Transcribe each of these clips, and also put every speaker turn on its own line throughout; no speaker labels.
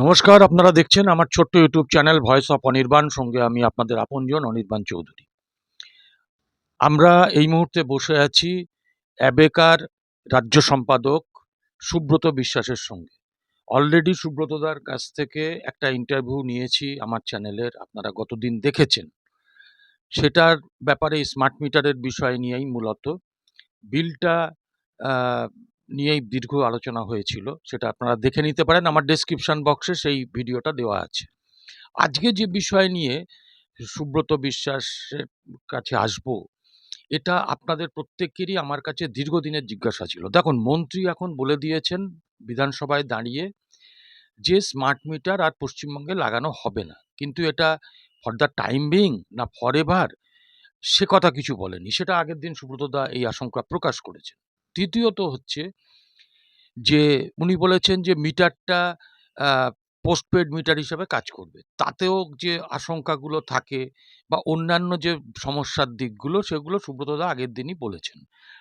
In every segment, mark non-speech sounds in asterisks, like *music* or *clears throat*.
নমস্কার, আপনারা দেখছেন আমার ছোট্ট YouTube channel voice of Anirban. সঙ্গে আমি আপনাদের আপনজন অনির্বাণ চৌধুরী। আমরা এই মুহূর্তে বসে আছি অ্যাবেকার রাজ্য সম্পাদক সুব্রত বিশ্বাসের সঙ্গে। অলরেডি সুব্রতদার কাছ থেকে একটা ইন্টারভিউ নিয়েছি আমার চ্যানেলের, আপনারা গতদিন দেখেছেন। সেটার ব্যাপারে স্মার্ট মিটারের বিষয় নিয়েই মূলত। বিলটা নিয়েই দীর্ঘ আলোচনা হয়েছিল, সেটা আপনারা দেখে নিতে পারেন। আমার ডেসক্রিপশন বক্সে সেই ভিডিওটা দেওয়া আছে। আজকে যে বিষয় নিয়ে সুব্রত বিশ্বাসের কাছে আসব, এটা আপনাদের প্রত্যেকেরই আমার কাছে দীর্ঘদিনের জিজ্ঞাসা ছিল। দেখুন, মন্ত্রী এখন বলে দিয়েছেন বিধানসভায় দাঁড়িয়ে যে স্মার্ট মিটার আর পশ্চিমবঙ্গে লাগানো হবে না। কিন্তু এটা ফর দ্য টাইম বিং না ফর এভার সে কথা কিছু বলেনি। সেটা আগের দিন সুব্রতদা এই আশঙ্কা প্রকাশ করেছেন। তৃতীয়ত হচ্ছে যে, উনি বলেছেন যে, মিটারটা পোস্টপেড মিটার হিসাবে কাজ করবে। তাতেও যে আশঙ্কাগুলো থাকে বা অন্যান্য যে সমস্যার দিকগুলো, সেগুলো সুব্রতদা আগের দিনই বলেছেন।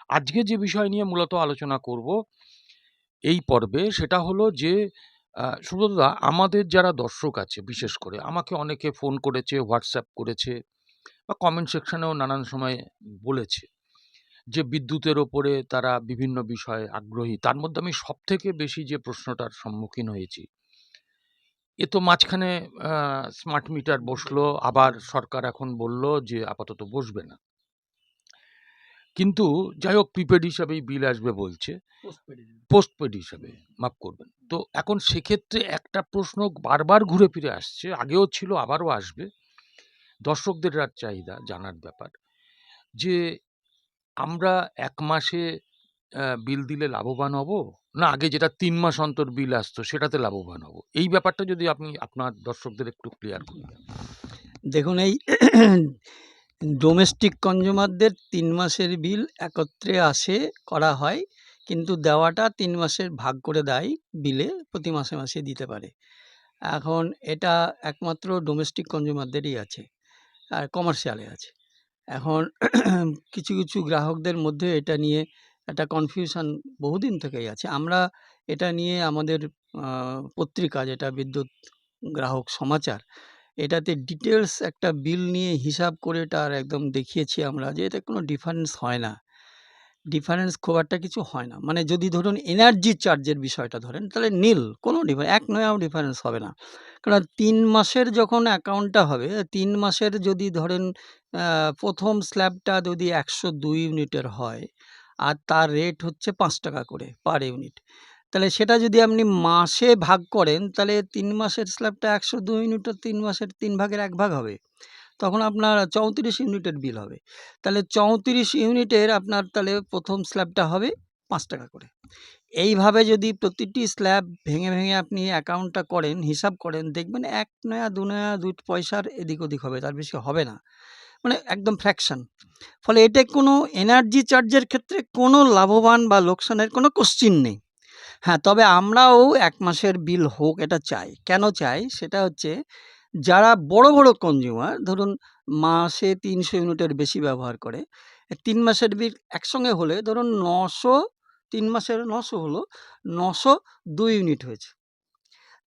আজকে যে বিষয় নিয়ে মূলত আলোচনা করব এই পর্বে, সেটা হলো যে সুব্রতদা আমাদের যারা দর্শক আছে, বিশেষ করে, আমাকে অনেকে ফোন করেছে, হোয়াটসঅ্যাপ করেছে বা কমেন্ট সেকশনেও নানান সময় বলেছে। যে বিদ্যুতের ওপরে তারা বিভিন্ন বিষয়ে আগ্রহী তার মধ্যে আমি সব থেকে বেশি যে প্রশ্নটার সম্মুখীন হয়েছি। এ তো মাঝখানে স্মার্ট মিটার বসল আবার সরকার এখন বলল যে আপাতত বসবে না। কিন্তু যাই হোক প্রিপেড হিসাবেই বিল আসবে বলছে। পোস্টপেড হিসাবে মাফ করবেন। তো এখন সেক্ষেত্রে একটা প্রশ্ন বারবার ঘুরে ফিরে আসছে আগেও ছিল আবারও আসবে। দর্শকদের আর চাহিদা জানার ব্যাপার। যে আমরা এক মাসে বিল দিলে লাভবান হব? না, আগে যেটা তিন মাস অন্তর বিল আসতো, সেটাতে লাভবান হব? এই ব্যাপারটা যদি আপনি আপনার দর্শকদের একটু ক্লিয়ার করবেন
দেখুন, এই ডোমেস্টিক কনজিউমারদের তিন মাসের বিল একত্রে আসে, করা হয়, কিন্তু দেওয়াটা তিন মাসের ভাগ করে দেয়, বিলে প্রতি মাসে মাসে দিতে পারে। এখন এটা একমাত্র ডোমেস্টিক কনজিউমারদেরই আছে, আর কমার্শিয়ালে আছে। এখন *clears throat* কিছু কিছু গ্রাহকদের মধ্যে এটা নিয়ে একটা কনফিউশন বহুদিন থেকেই আছে। আমরা এটা নিয়ে আমাদের পত্রিকা যেটা বিদ্যুৎ গ্রাহক সমাচার, এটাতে ডিটেলস একটা বিল নিয়ে হিসাব করে তার একদম দেখিয়েছি আমরা যে এতে কোনো ডিফারেন্স হয় না। ডিফারেন্স খুব একটা কিছু হয় না। মানে যদি ধরুন এনার্জি চার্জের বিষয়টা ধরেন, তাহলে নীল কোনো ডিফারেন্স এক নয়াও ডিফারেন্স হবে না। কারণ তিন মাসের যখন অ্যাকাউন্টটা হবে, তিন মাসের যদি ধরেন প্রথম স্ল্যাবটা যদি একশো দুই ইউনিটের হয়, আর তার রেট হচ্ছে পাঁচ টাকা করে পার ইউনিট তাহলে সেটা যদি আপনি মাসে ভাগ করেন, তাহলে তিন মাসের স্ল্যাবটা একশো দুই ইউনিট তিন মাসের তিন ভাগের এক ভাগ হবে। তখন আপনার চৌত্রিশ ইউনিটের বিল হবে। তাহলে চৌত্রিশ ইউনিটের আপনার তাহলে প্রথম স্ল্যাবটা হবে পাঁচ টাকা করে। এইভাবে যদি প্রতিটি স্ল্যাব ভেঙে ভেঙে আপনি অ্যাকাউন্টটা করেন, হিসাব করেন, দেখবেন এক নয়া, দু নয়া দু পয়সার এদিক ওদিক হবে, তার বেশি হবে না। মানে একদম ফ্র্যাকশন ফলে এটা কোনো এনার্জি চার্জের ক্ষেত্রে কোনো লাভবান বা লোকসানের কোনো কোশ্চিন নেই। হ্যাঁ তবে আমরাও এক মাসের বিল হোক এটা চাই। কেন চাই? সেটা হচ্ছে যারা বড় বড় কনজিউমার ধরুন মাসে তিনশো ইউনিটের বেশি ব্যবহার করে, তিন মাসের বিল একসঙ্গে হলে ধরুন নশো, তিন মাসের নশো হলো নশো দুই ইউনিট হয়েছে।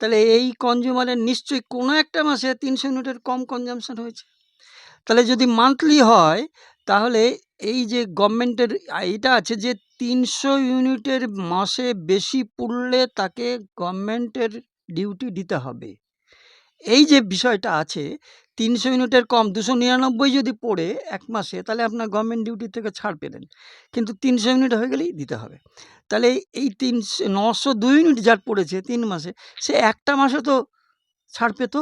তাহলে এই কনজিউমারের নিশ্চয়ই কোনো একটা মাসে তিনশো ইউনিটের কম কনজামশন হয়েছে। তাহলে যদি মান্থলি হয়, তাহলে এই যে গভর্নমেন্টের এটা আছে যে তিনশো ইউনিটের মাসে বেশি পুড়লে তাকে গভর্নমেন্টের ডিউটি দিতে হবে। এই যে বিষয়টা আছে, তিনশো ইউনিটের কম, দুশো নিরানব্বই যদি পড়ে এক মাসে, তাহলে আপনার গভর্নমেন্ট ডিউটি থেকে ছাড় পেলেন। কিন্তু তিনশো ইউনিট হয়ে গেলেই দিতে হবে। তাহলে এই তিনশো, নশো দুই ইউনিট যার পড়েছে তিন মাসে, সে একটা মাসে তো ছাড় পেত?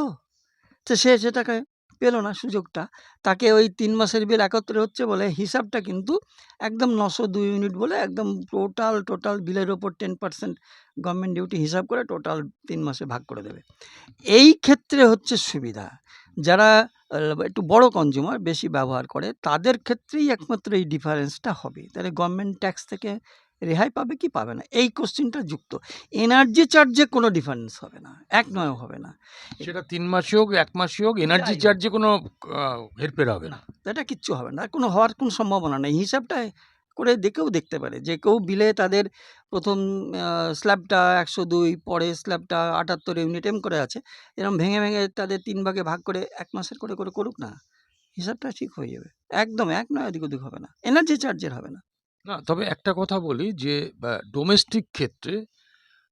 তো সে সেটাকে পেল না সুযোগটা। তাকে ওই তিন মাসের বিল একত্রে হচ্ছে বলে হিসাবটা কিন্তু একদম নশো দুই ইউনিট বলে একদম টোটাল টোটাল বিলের ওপর টেন পার্সেন্ট গভর্নমেন্ট ডিউটি হিসাব করে টোটাল তিন মাসে ভাগ করে দেবে। এই ক্ষেত্রে হচ্ছে সুবিধা। যারা একটু বড় কনজিউমার বেশি ব্যবহার করে, তাদের ক্ষেত্রেই একমাত্র এই ডিফারেন্সটা হবে। তাহলে গভর্নমেন্ট ট্যাক্স থেকে রেহাই পাবে কি পাবে না? এই কোশ্চিনটা যুক্ত। এনার্জি চার্জে কোনো ডিফারেন্স হবে না। এক নয় হবে না।
সেটা তিন মাসে হোক এক মাসে হোক এনার্জি চার্জে কোনো হেরফের হবে না।
এটা কিচ্ছু হবে না। কোনো হওয়ার কোনো সম্ভাবনা নেই। হিসাবটা করে দেখেও দেখতে পারে। যে কেউ বিলে তাদের প্রথম স্ল্যাবটা একশো দুই পরে স্ল্যাবটা আটাত্তর ইউনিট এম করে আছে। এরকম ভেঙে ভেঙে তাদের তিন ভাগে ভাগ করে এক মাসের করে করে করুক না। হিসাবটা ঠিক হয়ে যাবে। একদম এক নয় এদিক ওদিক হবে না। এনার্জি চার্জের হবে না।
না তবে একটা কথা বলি যে ডোমেস্টিক ক্ষেত্রে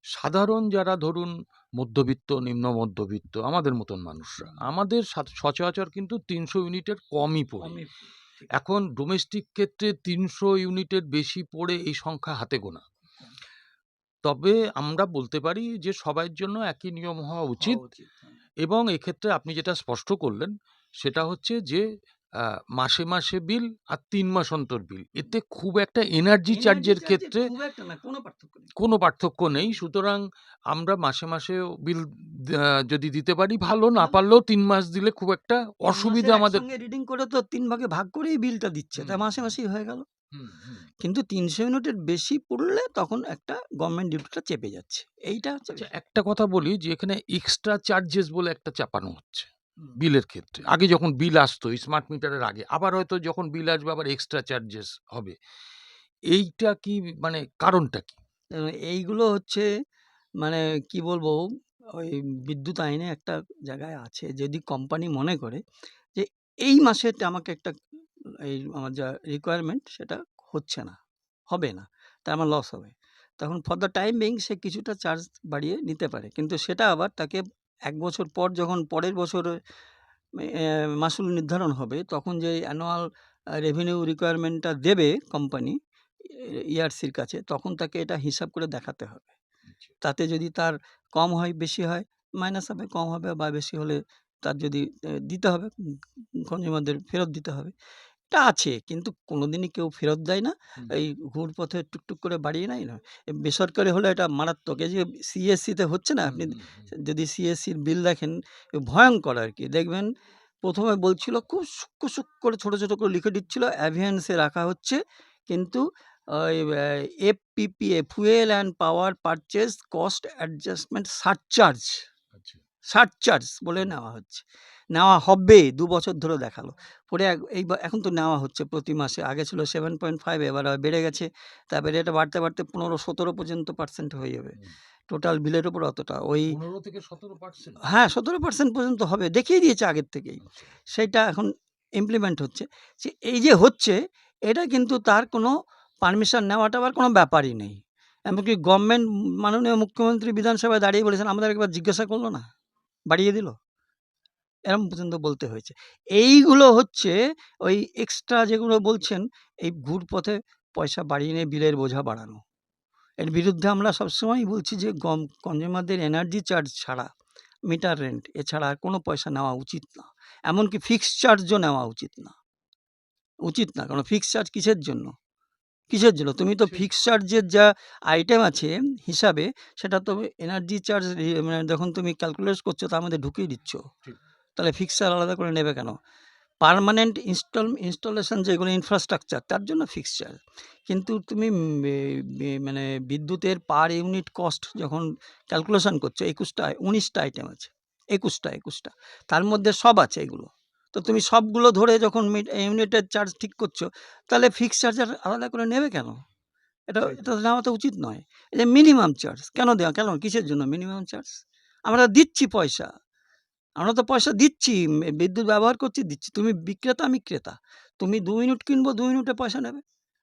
সাধারণ যারা ধরুন মধ্যবিত্ত নিম্ন মধ্যবিত্ত আমাদের মতন মানুষরা আমাদের সচরাচর কিন্তু তিনশো ইউনিটের কমই পড়ে। এখন ডোমেস্টিক ক্ষেত্রে তিনশো ইউনিটের বেশি পড়ে এই সংখ্যা হাতে গোনা। তবে আমরা বলতে পারি যে সবার জন্য একই নিয়ম হওয়া উচিত এবং এক্ষেত্রে আপনি যেটা স্পষ্ট করলেন সেটা হচ্ছে যে মাসে মাসে বিল আর তিন মাস অন্তর বিল। এতে খুব একটা এনার্জি চার্জের ক্ষেত্রে
কোনো পার্থক্য নেই।
সুতরাং আমরা মাসে মাসে বিল যদি দিতে পারি ভালো। না পারলেও তিন মাস দিলে খুব একটা অসুবিধা আমাদের
রিডিং করে তো তিন ভাগে ভাগ করেই বিলটা দিচ্ছে। তা মাসে মাসেই হয়ে গেল। কিন্তু তিনশো ইউনিটের বেশি পড়লে তখন একটা গভর্নমেন্ট ডিউটিটা চেপে যাচ্ছে। এইটা হচ্ছে
আচ্ছা একটা কথা বলি যে এখানে এক্সট্রা চার্জেস বলে একটা চাপানো হচ্ছে। বিলের ক্ষেত্রে। আগে যখন বিল আসতো স্মার্ট মিটারের আগে, আবার হয়তো যখন বিল আসবে, আবার এক্সট্রা চার্জেস হবে। এইটা কি মানে কারণটা কি?
এইগুলো হচ্ছে মানে কি বলব, ওই বিদ্যুৎ আইনে একটা জায়গায় আছে। যদি কোম্পানি মনে করে যে, এই মাসে আমাকে একটা, এই আমার যা রিকোয়ারমেন্ট সেটা হচ্ছে না, হবে না তা আমার লস হবে। তখন ফর দ্য টাইম বিং সে কিছুটা চার্জ বাড়িয়ে নিতে পারে। কিন্তু সেটা আবার তাকে এক বছর পর যখন পরের বছর মাসুল নির্ধারণ হবে তখন যে অ্যানুয়াল রেভিনিউ রিকোয়ারমেন্টটা দেবে কোম্পানি ইআরসির কাছে তখন তাকে এটা হিসাব করে দেখাতে হবে। তাতে যদি তার কম হয় বেশি হয় মাইনাস হবে কম হবে বা বেশি হলে তার যদি দিতে হবে কনজিউমারদের ফেরত দিতে হবে এটা আছে। কিন্তু কোনোদিনই কেউ ফেরত দেয় না। এই ঘুরপথে টুকটুক করে বাড়িয়ে নেয় না। এ বেসরকারি হলে এটা মারাত্মক। এই যে সিএসসিতে হচ্ছে না আপনি। যদি সিএসসির বিল দেখেন ভয়ঙ্কর আর কি দেখবেন প্রথমে বলছিল খুব সূক্ষ্ম সূক্ষ্ম করে ছোটো ছোট করে লিখে দিচ্ছিল অ্যাভিয়ান্সে রাখা হচ্ছে। কিন্তু ওই FPPA fuel and power purchase cost adjustment surcharge surcharge বলে নেওয়া হচ্ছে। নেওয়া হবে দু বছর ধরে দেখাল। পরে এই এখন তো নেওয়া হচ্ছে প্রতি মাসে। আগে ছিল সেভেন পয়েন্ট ফাইভ এবার বেড়ে গেছে। তারপরে এটা বাড়তে বাড়তে পনেরো সতেরো পর্যন্ত পার্সেন্ট হয়ে যাবে। টোটাল বিলের উপর অতটা ওই
থেকে সতেরো পার্সেন্ট
হ্যাঁ সতেরো পার্সেন্ট পর্যন্ত হবে। দেখিয়ে দিয়েছে আগের থেকেই। সেটা এখন ইমপ্লিমেন্ট হচ্ছে। যে এই যে হচ্ছে এটা কিন্তু তার কোনো পারমিশন নেওয়াটা আবার কোনো ব্যাপারই নেই। এমনকি গভর্নমেন্ট মাননীয় মুখ্যমন্ত্রী বিধানসভায় দাঁড়িয়ে বলেছেন আমাদের একবার জিজ্ঞাসা করল না? বাড়িয়ে দিল। এরম পর্যন্ত বলতে হয়েছে। এইগুলো হচ্ছে ওই এক্সট্রা যেগুলো বলছেন এই ঘুরপথে পয়সা বাড়িয়ে নিয়ে বিলের বোঝা বাড়ানো। এর বিরুদ্ধে আমরা সবসময়ই বলছি যে গম কনজিউমারদের এনার্জি চার্জ ছাড়া মিটার রেন্ট এছাড়া আর কোনো পয়সা নেওয়া উচিত না। এমনকি ফিক্সড চার্জও নেওয়া উচিত না। উচিত না কারণ ফিক্সড চার্জ কিসের জন্য? কিসের জন্য? তুমি তো ফিক্সড চার্জের যা আইটেম আছে হিসাবে সেটা তো এনার্জি চার্জ মানে যখন তুমি ক্যালকুলেট করছ তার মধ্যে ঢুকিয়ে দিচ্ছ। তাহলে ফিক্সড চার্জ আলাদা করে নেবে কেন? পারমানেন্ট ইনস্টল ইনস্টলেশন যেগুলো ইনফ্রাস্ট্রাকচার তার জন্য ফিক্সড চার্জ কিন্তু তুমি মানে বিদ্যুতের পার ইউনিট কস্ট যখন ক্যালকুলেশন করছ একুশটা উনিশটা আইটেম আছে একুশটা একুশটা। তার মধ্যে সব আছে এগুলো। তো তুমি সবগুলো ধরে যখন ইউনিটের চার্জ ঠিক করছ তাহলে ফিক্সড চার্জার আলাদা করে নেবে কেন? এটা। এটা নেওয়া তো উচিত নয়। এই যে মিনিমাম চার্জ কেন দেওয়া কেন কিসের জন্য মিনিমাম চার্জ আমরা দিচ্ছি পয়সা। আমরা তো পয়সা দিচ্ছি বিদ্যুৎ ব্যবহার করছি, দিচ্ছি। তুমি বিক্রেতা, আমি ক্রেতা। তুমি দু ইউনিট কিনবো, দু ইউনিটে পয়সা নেবে।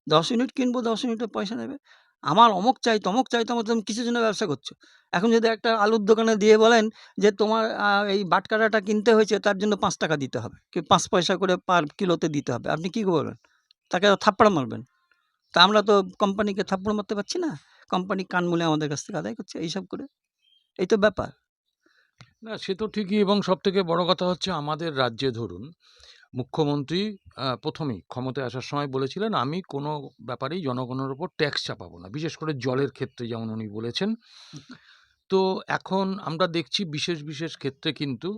দশ ইউনিট কিনবো, দশ ইউনিটে পয়সা নেবে। আমার অমুক চাই, তমক চাই, তমক তুমি কিসের জন্য ব্যবসা করছ? এখন যদি একটা আলুর দোকানে দিয়ে বলেন যে, তোমার এই বাটকারাটা কিনতে হয়েছে, তার জন্য পাঁচ টাকা দিতে হবে। কি, পাঁচ পয়সা করে পার কিলোতে দিতে হবে। আপনি কি বলবেন? তাকে থাপ্পড় মারবেন। তা আমরা তো কোম্পানিকে থাপ্পড় মারতে পারছি না। কোম্পানি কান মুলে আমাদের কাছ থেকে আদায় করছে, এইসব করে। এই তো ব্যাপার।
না, সে তো ঠিকই এবং সব থেকে বড় কথা হচ্ছে আমাদের রাজ্যে ধরুন, মুখ্যমন্ত্রী প্রথমেই ক্ষমতায় আসার সময় বলেছিলেন, আমি কোনো ব্যাপারেই জনগণের ওপর ট্যাক্স চাপাবো না। বিশেষ করে জলের ক্ষেত্রে যেমন উনি বলেছেন। তো এখন আমরা দেখছি বিশেষ বিশেষ ক্ষেত্রে কিন্তু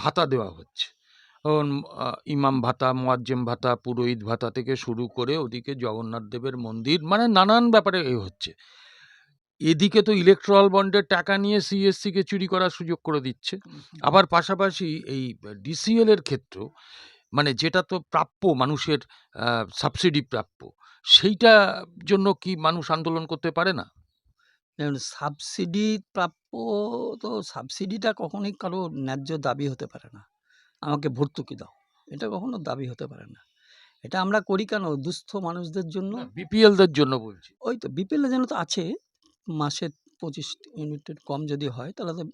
ভাতা দেওয়া হচ্ছে। ইমাম ভাতা, মোয়াজ্জেম ভাতা, পুরোহিত ভাতা থেকে শুরু করে ওদিকে জগন্নাথ দেবের মন্দির মানে নানান ব্যাপারে এ হচ্ছে। এদিকে তো ইলেকট্রাল বন্ডের টাকা নিয়ে সিএসসি কে চুরি করার সুযোগ করে দিচ্ছে। আবার পাশাপাশি এই ডিসিএল এর ক্ষেত্রেও মানে যেটা তো প্রাপ্য মানুষের সাবসিডি প্রাপ্য সেইটা জন্য কি মানুষ আন্দোলন করতে পারে না?
সাবসিডি প্রাপ্য তো সাবসিডিটা কখনোই কারও ন্যায্য দাবি হতে পারে না। আমাকে ভর্তুকি দাও এটা কখনো দাবি হতে পারে না। এটা আমরা করি কেন? দুস্থ মানুষদের জন্য?
বিপিএলদের জন্য বলছি।
ওই তো বিপিএলের জন্য তো আছে। মাসে পঁচিশ ইউনিটের কম যদি হয় তাহলে তো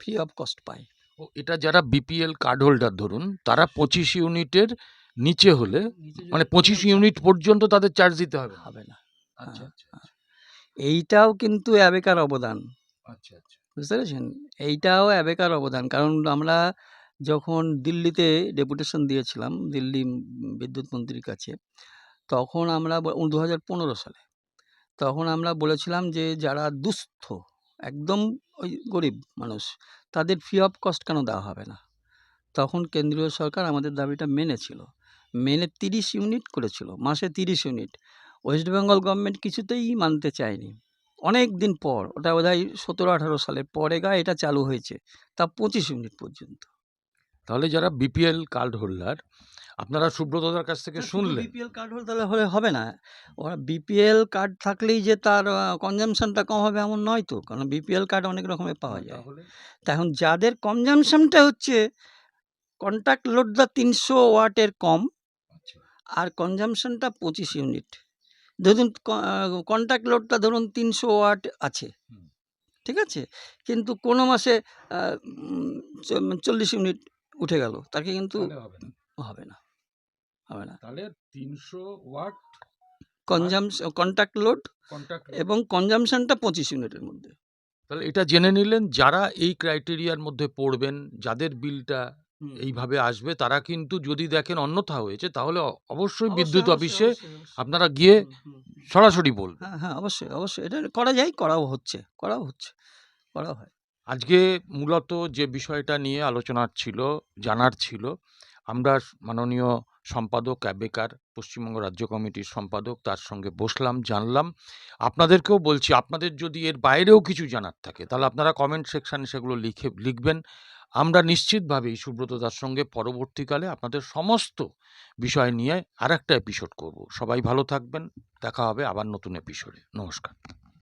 ফ্রি অফ কস্ট পায়।
ও এটা যারা বিপিএল কার্ড হোল্ডার ধরুন তারা পঁচিশ ইউনিটের নিচে হলে মানে পঁচিশ ইউনিট পর্যন্ত তাদের চার্জ দিতে হবে।
হবে না।
আচ্ছা
হ্যাঁ,
আচ্ছা আচ্ছা,
এইটাও কিন্তু অ্যাবেকার অবদান।
আচ্ছা আচ্ছা।
বুঝতে পেরেছেন? এইটাও অ্যাবেকার অবদান। কারণ আমরা যখন দিল্লিতে ডেপুটেশন দিয়েছিলাম দিল্লি বিদ্যুৎ মন্ত্রীর কাছে তখন আমরা দু হাজার পনেরো সালে তখন আমরা বলেছিলাম যে, যারা দুস্থ, একদম ওই গরিব মানুষ, তাদের ফ্রি অফ কস্ট কেন দেওয়া হবে না? তখন কেন্দ্রীয় সরকার আমাদের দাবিটা মেনেছিল। মেনে তিরিশ ইউনিট করেছিল, মাসে তিরিশ ইউনিট ওয়েস্ট বেঙ্গল গভর্নমেন্ট কিছুতেই মানতে চায়নি। অনেক দিন পর, ওটা বোধ হয় সতেরো আঠারো সালের পরে গা এটা চালু হয়েছে, তা পঁচিশ ইউনিট পর্যন্ত।
তাহলে যারা বিপিএল কার্ড হোল্ডার আপনারা সুব্রতদার কাছ থেকে শুনলেন?
বিপিএল কার্ড হলে তাহলে হলে হবে না। ওরা বিপিএল কার্ড থাকলেই যে তার কনজামশনটা কম হবে এমন নয় তো। কারণ বিপিএল কার্ড অনেক রকমের পাওয়া যায়।
তাহলে?
তা এখন যাদের কনজামশনটা হচ্ছে কন্ট্যাক্ট লোডটা তিনশো ওয়াটের কম
আচ্ছা।
আর কনজামশনটা পঁচিশ ইউনিট ধরুন কন্ট্যাক্ট লোডটা ধরুন তিনশো ওয়াট আছে। ঠিক আছে? কিন্তু কোনো মাসে চল্লিশ ইউনিট উঠে গেল। তাকে কিন্তু
হবে না।
হবে না।
তাহলে তিনশো ওয়াট
কনজাম কন্ট্যাক্ট লোড এবং কনজামশনটা পঁচিশ ইউনিটের মধ্যে।
তাহলে এটা জেনে নিলেন যারা এই ক্রাইটেরিয়ার মধ্যে পড়বেন যাদের বিলটা এইভাবে আসবে তারা কিন্তু যদি দেখেন অন্যথা হয়েছে তাহলে অবশ্যই বিদ্যুৎ অফিসে আপনারা গিয়ে সরাসরি বলবেন।
হ্যাঁ হ্যাঁ অবশ্যই অবশ্যই। এটা করা যায় করাও হচ্ছে করাও হচ্ছে করাও হয়।
আজকে মূলত যে বিষয়টা নিয়ে আলোচনা ছিল জানার ছিল আমরা মাননীয় সম্পাদক, অ্যাবেকার, পশ্চিমবঙ্গ রাজ্য কমিটির সম্পাদক, তার সঙ্গে বসলাম, জানলাম। আপনাদেরকেও বলছি, আপনাদের যদি এর বাইরেও কিছু জানার থাকে, তাহলে আপনারা কমেন্ট সেকশানে সেগুলো লিখে, লিখবেন। আমরা নিশ্চিতভাবেই সুব্রত দার সঙ্গে পরবর্তীকালে আপনাদের সমস্ত বিষয় নিয়ে আর একটা এপিসোড করব। সবাই ভালো থাকবেন। দেখা হবে আবার নতুন এপিসোডে নমস্কার।